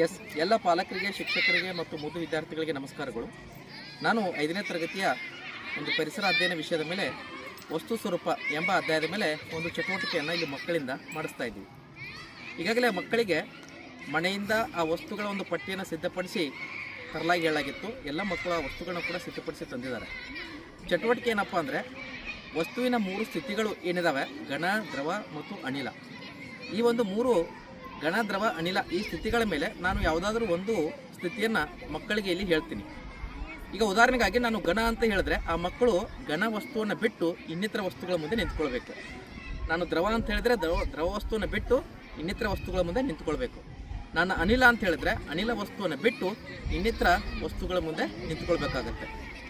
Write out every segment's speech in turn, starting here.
S, ಎಲ್ಲ ಪಾಲಕರಿಗೆ, ಶಿಕ್ಷಕರಿಗೆ ಮತ್ತು ಮುದ್ದು ವಿದ್ಯಾರ್ಥಿಗಳಿಗೆ ನಮಸ್ಕಾರಗಳು. ನಾನು ಐದನೇ ತರಗತಿಯ ಒಂದು ಪರಿಸರ ಅಧ್ಯಯನ ವಿಷಯದ ಮೇಲೆ, ವಸ್ತು ಸ್ವರೂಪ ಎಂಬ ಅಧ್ಯಾಯದ ಮೇಲೆ ಒಂದು ಚಟುವಟಿಕೆಯನ್ನು ಇಲ್ಲಿ ಮಕ್ಕಳಿಂದ ಮಾಡಿಸ್ತಾ ಇದ್ದೀವಿ. ಈಗಾಗಲೇ ಮಕ್ಕಳಿಗೆ ಮನೆಯಿಂದ ಆ ವಸ್ತುಗಳ ಒಂದು ಪಟ್ಟಿಯನ್ನು ಸಿದ್ಧಪಡಿಸಿ ತರಲಾಗಿ ಹೇಳಾಗಿತ್ತು ಎಲ್ಲ ಮಕ್ಕಳು ಆ ವಸ್ತುಗಳನ್ನ ಕೂಡ ಸಿದ್ಧಪಡಿಸಿ ತಂದಿದ್ದಾರೆ. ಚಟುವಟಿಕೆ ಏನಪ್ಪ ಅಂದರೆ, ವಸ್ತುವಿನ ಮೂರು ಸ್ಥಿತಿಗಳು ಏನಿದಾವೆ? ಘನ, ದ್ರವ ಮತ್ತು ಅನಿಲ. ಈ ಒಂದು ಮೂರು ಘನ, ದ್ರವ, ಅನಿಲ ಈ ಸ್ಥಿತಿಗಳ ಮೇಲೆ ನಾನು ಯಾವುದಾದ್ರೂ ಒಂದು ಸ್ಥಿತಿಯನ್ನು ಮಕ್ಕಳಿಗೆ ಇಲ್ಲಿ ಹೇಳ್ತೀನಿ. ಈಗ ಉದಾಹರಣೆಗಾಗಿ ನಾನು ಘನ ಅಂತ ಹೇಳಿದ್ರೆ ಆ ಮಕ್ಕಳು ಘನ ವಸ್ತುವನ್ನು ಬಿಟ್ಟು ಇನ್ನಿತರ ವಸ್ತುಗಳ ಮುಂದೆ ನಿಂತ್ಕೊಳ್ಬೇಕು. ನಾನು ದ್ರವ ಅಂತ ಹೇಳಿದ್ರೆ ದ್ರವ ದ್ರವ ವಸ್ತುವನ್ನು ಬಿಟ್ಟು ಇನ್ನಿತರ ವಸ್ತುಗಳ ಮುಂದೆ ನಿಂತ್ಕೊಳ್ಬೇಕು. ನಾನು ಅನಿಲ ಅಂತ ಹೇಳಿದ್ರೆ ಅನಿಲ ವಸ್ತುವನ್ನು ಬಿಟ್ಟು ಇನ್ನಿತರ ವಸ್ತುಗಳ ಮುಂದೆ ನಿಂತ್ಕೊಳ್ಬೇಕಾಗತ್ತೆ.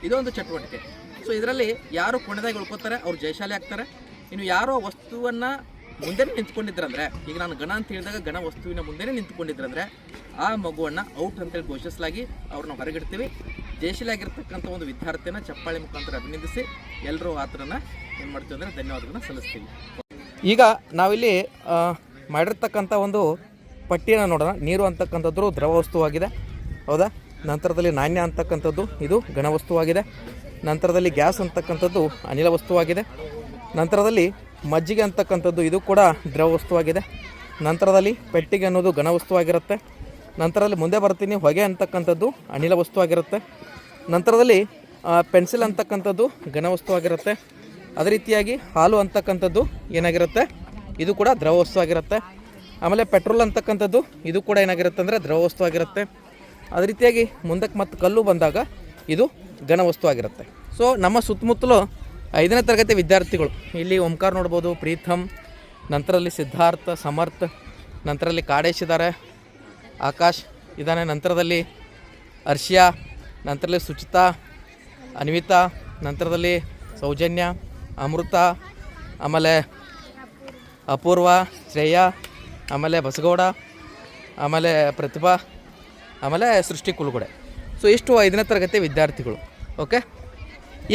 ಇದೊಂದು ಚಟುವಟಿಕೆ. ಸೊ ಇದರಲ್ಲಿ ಯಾರು ಕೊನೆದಾಗಿ ಉಳ್ಕೋತಾರೆ? ಅವ್ರು ಜಯಶಾಲಿ ಆಗ್ತಾರೆ. ಇನ್ನು ಯಾರೋ ವಸ್ತುವನ್ನು ಮುಂದೆ ನಿಂತ್ಕೊಂಡಿದ್ರಂದ್ರೆ, ಈಗ ನಾನು ಗಣ ಅಂತ ಹೇಳಿದಾಗ ಗಣ ವಸ್ತುವಿನ ಮುಂದೆನೇ ನಿಂತ್ಕೊಂಡಿದ್ರಂದ್ರೆ, ಆ ಮಗುವನ್ನು ಔಟ್ ಅಂತೇಳಿ ಘೋಷಿಸಲಾಗಿ ಅವ್ರನ್ನ ಹೊರಗಿಡ್ತೀವಿ. ಜಯಶೀಲಾಗಿರ್ತಕ್ಕಂಥ ಒಂದು ವಿದ್ಯಾರ್ಥಿನ ಚಪ್ಪಾಳೆ ಮುಖಾಂತರ ಅಭಿನಂದಿಸಿ ಎಲ್ಲರೂ ಆತರನ್ನ ಏನು ಮಾಡ್ತೀವಿ ಅಂದರೆ ಧನ್ಯವಾದಗಳನ್ನ ಸಲ್ಲಿಸ್ತೀವಿ. ಈಗ ನಾವಿಲ್ಲಿ ಮಾಡಿರ್ತಕ್ಕಂಥ ಒಂದು ಪಟ್ಟಿಯನ್ನು ನೋಡೋಣ. ನೀರು ಅಂತಕ್ಕಂಥದ್ದು ದ್ರವ ವಸ್ತುವಾಗಿದೆ. ಹೌದಾ? ನಂತರದಲ್ಲಿ ನಾಣ್ಯ ಅಂತಕ್ಕಂಥದ್ದು, ಇದು ಘನ ವಸ್ತುವಾಗಿದೆ. ನಂತರದಲ್ಲಿ ಗ್ಯಾಸ್ ಅಂತಕ್ಕಂಥದ್ದು ಅನಿಲ ವಸ್ತುವಾಗಿದೆ. ನಂತರದಲ್ಲಿ ಮಜ್ಜಿಗೆ ಅಂತಕ್ಕಂಥದ್ದು ಇದು ಕೂಡ ದ್ರವ ವಸ್ತುವಾಗಿದೆ ನಂತರದಲ್ಲಿ ಪೆಟ್ಟಿಗೆ ಅನ್ನೋದು ಘನ ವಸ್ತುವಾಗಿರುತ್ತೆ. ನಂತರದಲ್ಲಿ ಮುಂದೆ ಬರ್ತೀನಿ, ಹೊಗೆ ಅಂತಕ್ಕಂಥದ್ದು ಅನಿಲ ವಸ್ತುವಾಗಿರುತ್ತೆ. ನಂತರದಲ್ಲಿ ಪೆನ್ಸಿಲ್ ಅಂತಕ್ಕಂಥದ್ದು ಘನ ವಸ್ತುವಾಗಿರುತ್ತೆ. ಅದೇ ರೀತಿಯಾಗಿ ಹಾಲು ಅಂತಕ್ಕಂಥದ್ದು ಏನಾಗಿರುತ್ತೆ? ಇದು ಕೂಡ ದ್ರವ ವಸ್ತುವಾಗಿರುತ್ತೆ. ಆಮೇಲೆ ಪೆಟ್ರೋಲ್ ಅಂತಕ್ಕಂಥದ್ದು ಇದು ಕೂಡ ಏನಾಗಿರುತ್ತೆ ಅಂದರೆ ದ್ರವ ವಸ್ತುವಾಗಿರುತ್ತೆ. ಅದೇ ರೀತಿಯಾಗಿ ಮುಂದಕ್ಕೆ ಮತ್ತು ಕಲ್ಲು ಬಂದಾಗ ಇದು ಘನ ವಸ್ತುವಾಗಿರುತ್ತೆ. ಸೊ ನಮ್ಮ ಸುತ್ತಮುತ್ತಲು ಐದನೇ ತರಗತಿ ವಿದ್ಯಾರ್ಥಿಗಳು. ಇಲ್ಲಿ ಓಂಕಾರ ನೋಡ್ಬೋದು ಪ್ರೀತಮ್ ನಂತರದಲ್ಲಿ ಸಿದ್ಧಾರ್ಥ, ಸಮರ್ಥ ನಂತರದಲ್ಲಿ ಕಾಡೇಶ್ ಇದ್ದಾರೆ ಆಕಾಶ್ ಇದ್ದಾನೆ ನಂತರದಲ್ಲಿ ಹರ್ಷಿಯಾ ನಂತರದಲ್ಲಿ ಸುಚಿತಾ, ಅನ್ವಿತಾ, ನಂತರದಲ್ಲಿ ಸೌಜನ್ಯ, ಅಮೃತ, ಆಮೇಲೆ ಅಪೂರ್ವ, ಶ್ರೇಯಾ, ಆಮೇಲೆ ಬಸಗೌಡ, ಆಮೇಲೆ ಪ್ರತಿಭಾ, ಆಮೇಲೆ ಸೃಷ್ಟಿ ಕುಲುಗಡೆ ಸೊ ಇಷ್ಟು ಐದನೇ ತರಗತಿ ವಿದ್ಯಾರ್ಥಿಗಳು ಓಕೆ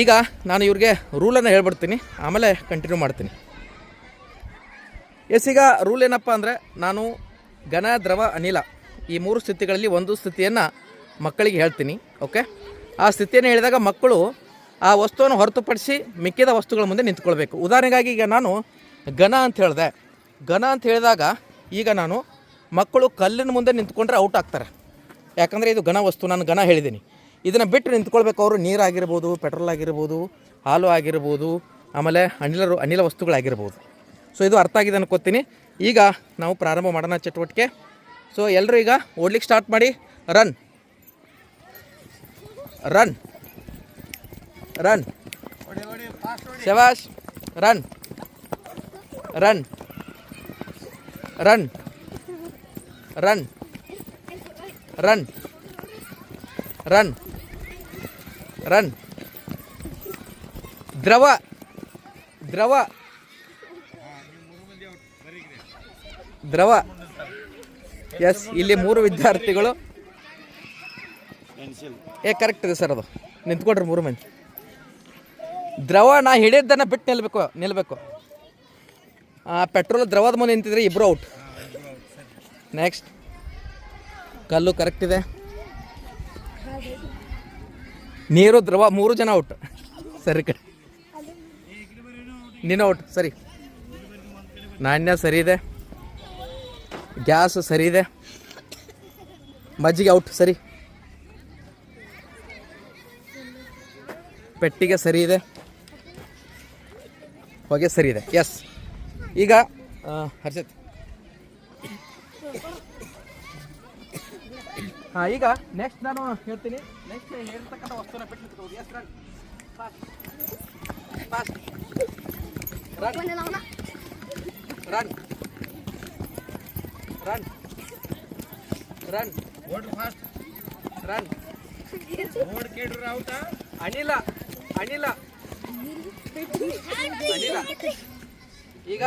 ಈಗ ನಾನು ಇವ್ರಿಗೆ ರೂಲನ್ನು ಹೇಳ್ಬಿಡ್ತೀನಿ, ಆಮೇಲೆ ಕಂಟಿನ್ಯೂ ಮಾಡ್ತೀನಿ. ಎಸ್, ಈಗ ರೂಲ್ ಏನಪ್ಪ ಅಂದರೆ, ನಾನು ಘನ, ದ್ರವ, ಅನಿಲ ಈ ಮೂರು ಸ್ಥಿತಿಗಳಲ್ಲಿ ಒಂದು ಸ್ಥಿತಿಯನ್ನು ಮಕ್ಕಳಿಗೆ ಹೇಳ್ತೀನಿ ಓಕೆ ಆ ಸ್ಥಿತಿಯನ್ನು ಹೇಳಿದಾಗ ಮಕ್ಕಳು ಆ ವಸ್ತುವನ್ನು ಹೊರತುಪಡಿಸಿ ಮಿಕ್ಕಿದ ವಸ್ತುಗಳ ಮುಂದೆ ನಿಂತ್ಕೊಳ್ಬೇಕು. ಉದಾಹರಣೆಗಾಗಿ ಈಗ ನಾನು ಘನ ಅಂತ ಹೇಳಿದೆ. ಘನ ಅಂತ ಹೇಳಿದಾಗ ಈಗ ನಾನು ಮಕ್ಕಳು ಕಲ್ಲಿನ ಮುಂದೆ ನಿಂತ್ಕೊಂಡ್ರೆ ಔಟ್ ಆಗ್ತಾರೆ. ಯಾಕಂದರೆ ಇದು ಘನ ವಸ್ತು, ನಾನು ಘನ ಹೇಳಿದ್ದೀನಿ. ಇದನ್ನು ಬಿಟ್ಟು ನಿಂತ್ಕೊಳ್ಬೇಕು ಅವರು. ನೀರಾಗಿರ್ಬೋದು ಪೆಟ್ರೋಲ್ ಆಗಿರ್ಬೋದು, ಹಾಲು ಆಗಿರ್ಬೋದು, ಆಮೇಲೆ ಅನಿಲ ಅನಿಲ ವಸ್ತುಗಳಾಗಿರ್ಬೋದು. ಸೊ ಇದು ಅರ್ಥ ಆಗಿದೆ ಅನ್ಕೋತೀನಿ. ಈಗ ನಾವು ಪ್ರಾರಂಭ ಮಾಡೋಣ ಚಟುವಟಿಕೆ. ಸೊ ಎಲ್ಲರೂ ಈಗ ಓಡ್ಲಿಕ್ಕೆ ಸ್ಟಾರ್ಟ್ ಮಾಡಿ. Run run run ಶವಾಶ್ run run run run run run run. ದ್ರವ ದ್ರವ ದ್ರವ. ಎಸ್ ಇಲ್ಲಿ ಮೂರು ವಿದ್ಯಾರ್ಥಿಗಳು. ಏ ಕರೆಕ್ಟ್ ಇದೆ ಸರ್ ಅದು. ನಿಂತ್ಕೊಡ್ರಿ ಮೂರು ಮಂದಿ. ದ್ರವ, ನಾ ಹಿಡಿದ್ದನ್ನು ಬಿಟ್ಟು ನಿಲ್ಬೇಕು ನಿಲ್ಬೇಕು. ಪೆಟ್ರೋಲ್ ದ್ರವದ ಮುಂದೆ ನಿಂತಿದ್ರೆ ಇಬ್ರು ಔಟ್ ನೆಕ್ಸ್ಟ್ ಕಲ್ಲು ಕರೆಕ್ಟ್ ಇದೆ. ನೀರು ದ್ರವ ಮೂರು ಜನ ಔಟ್. ಸರಿ ಕಡೆ ನೀನು ಔಟ್. ಸರಿ. ನಾಣ್ಯ ಸರಿ ಇದೆ. ಗ್ಯಾಸ್ ಸರಿ ಇದೆ. ಮಜ್ಜಿಗೆ ಔಟ್. ಸರಿ. ಪೆಟ್ಟಿಗೆ ಸರಿ ಇದೆ. ಹೊಗೆ ಸರಿ ಇದೆ. ಎಸ್ ಈಗ ಹರ್ಷಿತ್. ಈಗ ನೆಕ್ಸ್ಟ್ ನಾನು ಹೇಳ್ತೀನಿ. ನೆಕ್ಸ್ಟ್ ಹೇಳ್ತಕ್ಕಂಥ ವಸ್ತುನ ಬಿಟ್ಟು. Yes run fast fast run run run run ಓಡ್ ಫಾಸ್ಟ್ ರನ್ ಓಡ್ ಕೇಳ್ರಿ ಔಟ ಅನಿಲ. ಅನಿಲ. ಅನಿಲ. ಈಗ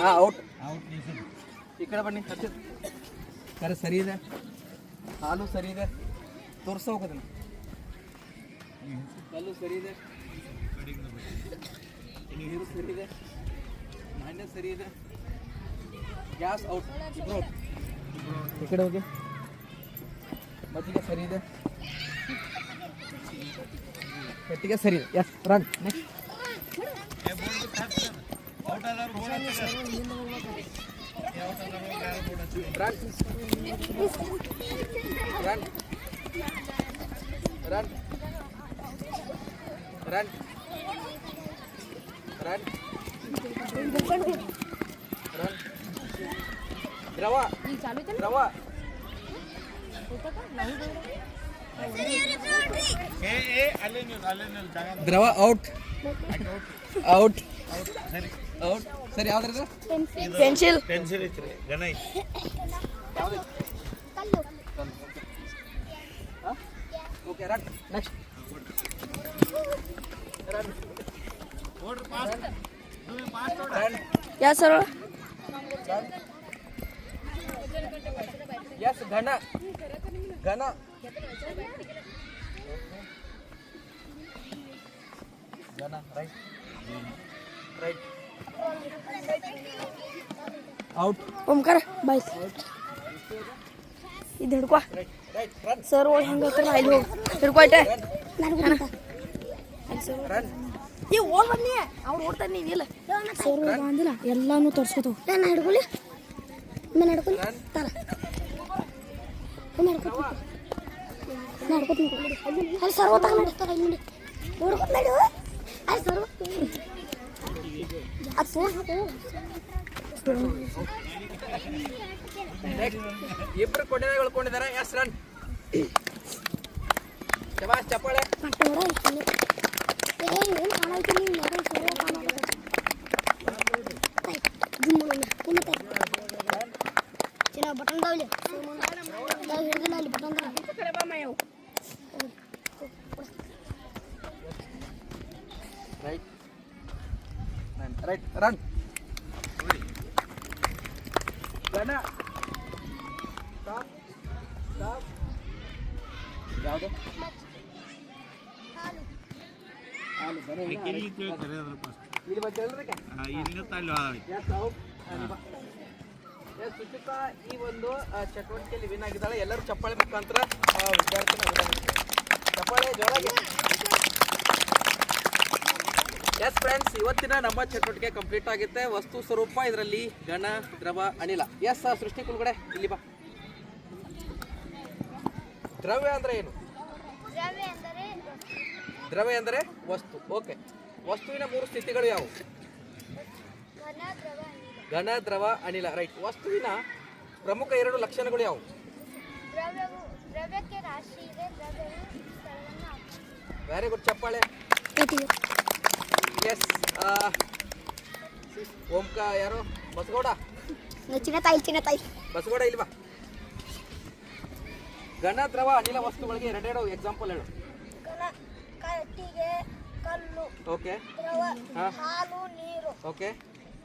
ಹಾಂ ಔಟ್ ಔಟ್ ಈ ಕಡೆ ಬನ್ನಿ ಹರ್ಷಿತ್ ಕರೆ ಸರಿ ಇದೆ? ಹಾಲು ಸರಿ ಇದೆ? ತೋರಿಸ ಕಲ್ಲು ಸರಿ ಇದೆ? ನೀರು ಸರಿ ಇದೆ? ನಾಣ್ಯ ಸರಿ ಇದೆ? Gas out. ಈ ಕಡೆ ಹೋಗಿ. ಮಜ್ಜಿಗೆ ಸರಿ ಇದೆ? ಮತ್ತಿಗೆ ಸರಿ ಇದೆ. Yes run next Run. Run. Run. Run. Run. Run. Drawa. Drawa. Drawa out. Out. Out. ಏ ಅಲ್ಲೇ ನೀವು ಅಲ್ಲೇ ನೀವು ಜಾಗ ದ್ರವ ಔಟ್ ಔಟ್ ಸರಿ ಔಟ್ ಸರಿ ಯಾವ್ದ್ರದ್ದು ಪೆನ್ಸಿಲ್ ಪೆನ್ಸಿಲ್ ಐತ್ರಿ ಗಣ ಐತಿ ಓಕೆ ರನ್ ನೆಕ್ಸ್ಟ್ ರನ್ ನೋಡ್ರಿ ಫಾಸ್ಟ್ ಫಾಸ್ಟ್ ನೋಡ್ರಿ ರನ್ ಯಾ ಸರ್? ಎಸ್ ಘನ. ಘನ. ಘನ ರೈಟ್ ರೈಟ್ ಔಟ್ ಓಂಕಾರ ಬಾಯ್ ಇದು ಹಿಡ್ಕೊ ಸರ್ ಹೆಂಗೆ ಹೇಳ್ತಾರ ಇಲ್ಲಿ ಹೋಗಿ ಹಿಡ್ಕೊ ಐಟೆ ಏ ಹೋಗ್ ಬನ್ನಿ ಅವ್ರು ಓಡ್ತಾನೆ ನೀವಿಲ್ಲ ಸರ್ ಬಂದಿಲ್ಲ ಎಲ್ಲಾನು ತೋರ್ಸ್ಕೊತಾವ ನಾನು ಹಿಡ್ಕೊಳ್ಳಿ ನಾನು ಹಿಡ್ಕೊಳ್ಳಿ ರನ್ ತರ ನಾನು ಹಿಡ್ಕೊತೀನಿ ನಾನು ಹಿಡ್ಕೊತೀನಿ ಅಲ್ಲಿ ಸರ್ ಓದ್ತಾಗ ನಡೆಸ್ತಾರ ನೋಡಿ ನೋಡ್ಕೊಂಡು ನಡು ಅಲ್ಲಿ ಸರ್ ಅದು ಸರ್ ನೆಕ್ಸ್ಟ್ ಇಬ್ರು ಕೊನೆದಾಗ ಉಳ್ಕೊಂಡಿದ್ದಾರೆ ಎಸ್ ರನ್ ಶಬಾಸ್ ಚಪ್ಪಾಳೆ ಪಟ್ಟ ಹೊಡ ಇಲ್ಲಿ ಏ ಏನು ಕಾಣಾಯ್ತು ನೀವು ನಡು ಸರ್ ಕಾಣಾಗ ಚಿನ್ನ ಬಟನ್ ದಾವಲಿ ಹಿಡಿದಿಲ್ಲ ಅಲ್ಲಿ ಬಟನ್ ರೈಟ್ ರೈಟ್ ರನ್ ಯಾವುದು? ಇಲ್ಲ. ಸುಚಿತಾ ಈ ಒಂದು ಚಟುವಟಿಕೆಯಲ್ಲಿ ವಿನ್ ಆಗಿದ್ದಾಳೆ. ಎಲ್ಲರೂ ಚಪ್ಪಾಳೆ ಮುಖಾಂತರ ಆ, ವಿದ್ಯಾರ್ಥಿನ ಅಭಿನಂದಿಸ್ತಾರೆ. ಚಪ್ಪಾಳೆ ಜೋರಾಗಿ ಎಸ್ ಫ್ರೆಂಡ್ಸ್ ಇವತ್ತಿನ ನಮ್ಮ ಚಟುವಟಿಕೆ ಕಂಪ್ಲೀಟ್ ಆಗುತ್ತೆ. ವಸ್ತು ಸ್ವರೂಪ ಇದರಲ್ಲಿ ಘನ ದ್ರವ ಅನಿಲ. ಎಸ್ ಸೃಷ್ಟಿ ಕುಲ್ಗಡೆ ಇಲ್ಲಿ ಬಾ. ದ್ರವ್ಯ ಅಂದ್ರೆ ಏನು? ದ್ರವ್ಯ ಅಂದರೆ ವಸ್ತು. ಓಕೆ ವಸ್ತುವಿನ ಮೂರು ಸ್ಥಿತಿಗಳು ಯಾವುವು? ಘನ ದ್ರವ ಅನಿಲ. ರೈಟ್ ವಸ್ತುವಿನ ಪ್ರಮುಖ ಎರಡು ಲಕ್ಷಣಗಳು ಯಾವುವು? ದ್ರವ್ಯವು ದ್ರವ್ಯಕ್ಕೆ ರಾಶಿ ಇದೆ. ದ್ರವ್ಯವು ಸ್ಥಳವನ್ನು ವೆರಿ ಗುಡ್ ಚಪ್ಪಾಳೆ. ಎಸ್ ಓಂಕ ಯಾರು? ಬಸಗೌಡ? ಚಿನ್ನ ತಾಯಿ ಚಿನ್ನ ತಾಯಿ. ಬಸಗೌಡ ಇಲ್ವಾ? ಘನ ದ್ರವ ಅನಿಲ ವಸ್ತುಗಳಿಗೆ ಎರಡೆರಡು ಎಕ್ಸಾಂಪಲ್ ಹೇಳು. ಕಲ ಕಟ್ಟಿಗೆ ಕಲ್ಲು ಓಕೆ ದ್ರವ ಹಾಲು ನೀರು. ಓಕೆ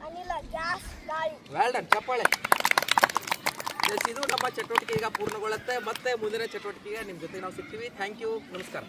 ಅನಿಲ ಗ್ಯಾಸ್ ಗಾಳಿ. ವೆಲ್ ಡನ್ ಚಪ್ಪಾಳೆ. ಎಸ್ ಇದು ನಮ್ಮ ಚಟುವಟಿಕೆ ಈಗ ಪೂರ್ಣಗೊಳ್ಳುತ್ತೆ. ಮತ್ತೆ ಮುಂದಿನ ಚಟುವಟಿಕೆಗೆ ನಿಮ್ಮ ಜೊತೆ ನಾವು ಸಿಗ್ತೀವಿ. ಥ್ಯಾಂಕ್ ಯು ನಮಸ್ಕಾರ.